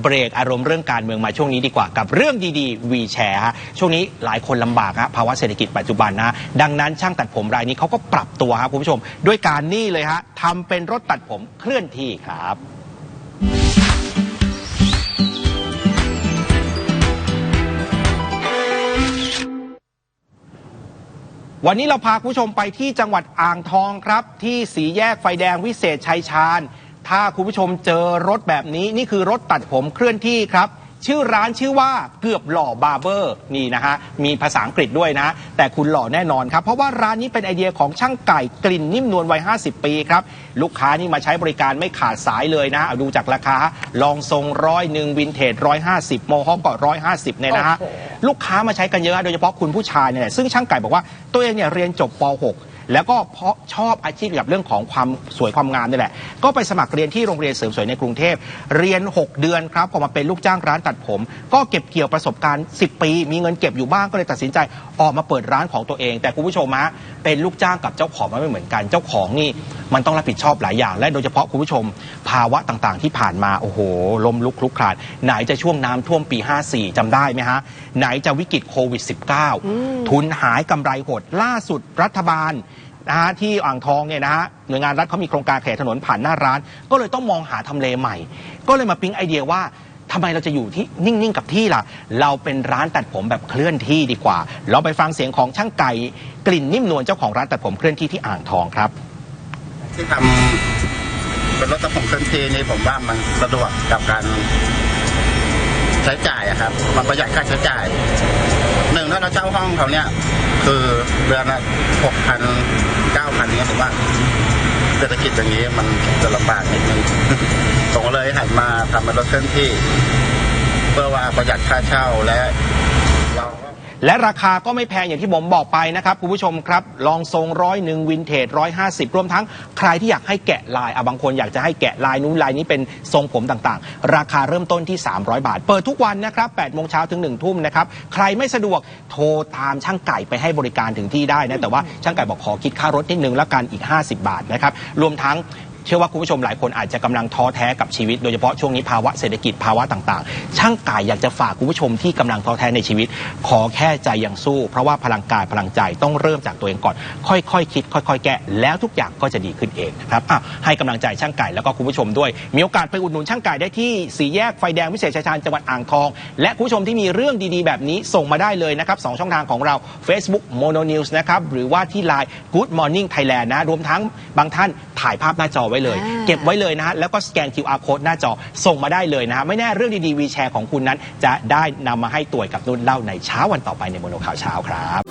เบรกอารมณ์เรื่องการเมืองมาช่วงนี้ดีกว่ากับเรื่องดีๆวีแชร์ฮะช่วงนี้หลายคนลำบากฮะภาวะเศรษฐกิจปัจจุบันนะดังนั้นช่างตัดผมรายนี้เขาก็ปรับตัวครับคุณผู้ชม ด้วยการนี่เลยฮะทำเป็นรถตัดผมเคลื่อนที่ครับ วันนี้เราพาคุณผู้ชมไปที่จังหวัดอ่างทองครับ ที่สีแยกไฟแดงวิเศษชัยชาญ ถ้าคุณผู้ชมเจอรถแบบนี้นี่คือรถตัดผมเคลื่อนที่ครับ ชื่อร้านชื่อว่าเกือบหล่อบาร์เบอร์นี่นะฮะมีภาษาอังกฤษด้วยนะ แต่คุณหล่อแน่นอนครับ เพราะว่าร้านนี้เป็นไอเดียของช่างไก่กลิ่นนิ่มนวลวัย 50 ปีครับ ลูกค้านี่มาใช้บริการไม่ขาดสายเลยนะเอาดูจากราคา ลองทรงร้อยหนึ่งวินเทจร้อยห้าสิบโมฮอคก็ร้อยห้าสิบเนี่ยนะฮะโอ้โหลูกค้ามาใช้กันเยอะโดยเฉพาะคุณผู้ชายเนี่ยซึ่งช่างไก่บอกว่าตัวเองเนี่ยเรียนจบป .6 แล้วก็เพราะชอบอาชีพเกี่ยวกับเรื่องของความสวยความงามนี่แหละ ก็ไปสมัครเรียนที่โรงเรียนเสริมสวยในกรุงเทพ เรียน 6 เดือนครับพอมาเป็นลูกจ้างร้านตัดผม ก็เก็บเกี่ยวประสบการณ์ 10 ปี มีเงินเก็บอยู่บ้างก็เลยตัดสินใจออกมาเปิดร้านของตัวเอง แต่คุณผู้ชมฮะเป็นลูกจ้างกับเจ้าของมันไม่เหมือนกันเจ้าของนี่มันต้องรับผิดชอบหลายอย่าง และโดยเฉพาะคุณผู้ชม ภาวะต่างๆ ที่ผ่านมาโอ้โหลมลุกคลุกคลานไหนจะช่วงน้ำท่วมปี 54จำได้ไหมฮะไหนจะวิกฤตโควิด -19 ทุนหายกำไรหดล่าสุดรัฐบาล นะฮะที่อ่างทองเนี่ยนะฮะหน่วยงานรัฐเขามีโครงการขยายถนนผ่านหน้าร้าน ก็เลยต้องมองหาทำเลใหม่ ก็เลยมาปิ๊งไอเดียว่าทำไมเราจะอยู่ที่นิ่ง ๆ กับที่ล่ะ เราเป็นร้านตัดผมแบบเคลื่อนที่ดีกว่า เราไปฟังเสียงของช่างไก่กลิ่นนิ่มนวลเจ้าของร้านตัดผมเคลื่อนที่ที่อ่างทองครับ ที่ทำเป็นรถตัดผมเคลื่อนที่นี่ผมว่ามันสะดวกกับการใช้จ่ายอะครับ มันประหยัดค่าใช้จ่าย ถ้าเราเช่าห้องเขาเนี่ย คือเดือนละหกพันเก้าพันเนี่ยผมว่าเศรษฐกิจอย่างนี้มันจะลำบากนิดนึงผมก็เลยหันมาทำเป็นรถเคลื่อนที่ เพื่อว่าประหยัดค่าเช่าและเรา และราคาก็ไม่แพงอย่างที่ผมบอกไปนะครับคุณผู้ชมครับลองทรงร้อยหนึ่งวินเทจร้อยห้าสิบรวมทั้งใครที่อยากให้แกะลายอะบางคนอยากจะให้แกะลายนู้นลายนี้เป็นทรงผมต่างๆ ราคาเริ่มต้นที่ 300 บาท เปิดทุกวันนะครับ8โมงเช้าถึง1ทุ่มนะครับใครไม่สะดวกโทรตามช่างไก่ไปให้บริการถึงที่ได้นะแต่ว่าช่างไก่บอกขอคิดค่ารถนิดนึงแล้วกันอีก 50 บาทนะครับรวมทั้ง เชื่อว่าคุณผู้ชมหลายคนอาจจะกำลังท้อแท้กับชีวิตโดยเฉพาะช่วงนี้ภาวะเศรษฐกิจภาวะต่างๆ ช่างกายอยากจะฝากคุณผู้ชมที่กำลังท้อแท้ในชีวิต ขอแค่ใจยังสู้ เพราะว่าพลังกายพลังใจต้องเริ่มจากตัวเองก่อน ค่อยๆคิด ค่อย ๆ แก้แล้วทุกอย่างก็จะดีขึ้นเองนะครับอะให้กำลังใจช่างไก่แล้วก็คุณผู้ชมด้วย มีโอกาสไปอุดหนุนช่างไก่ได้ที่สี่แยกไฟแดงวิเศษชัยชาญจังหวัดอ่างทอง และคุณผู้ชมที่มีเรื่องดีๆ แบบนี้ส่งมาได้เลยนะครับสองช่องทางของเรา Facebook Mono News นะครับหรือว่าที่ Line Good Morning Thailand นะรวมทั้งบางท่าน ถ่ายภาพหน้าจอไว้เลยอ่าเก็บไว้เลยนะฮะแล้วก็สแกน QR code หน้าจอส่งมาได้เลยนะฮะไม่แน่เรื่องดีๆวีแชร์ของคุณนั้น จะได้นำมาให้ตัวกับนุ่นเล่าในเช้าวันต่อไปในโมโนข่าวเช้าครับ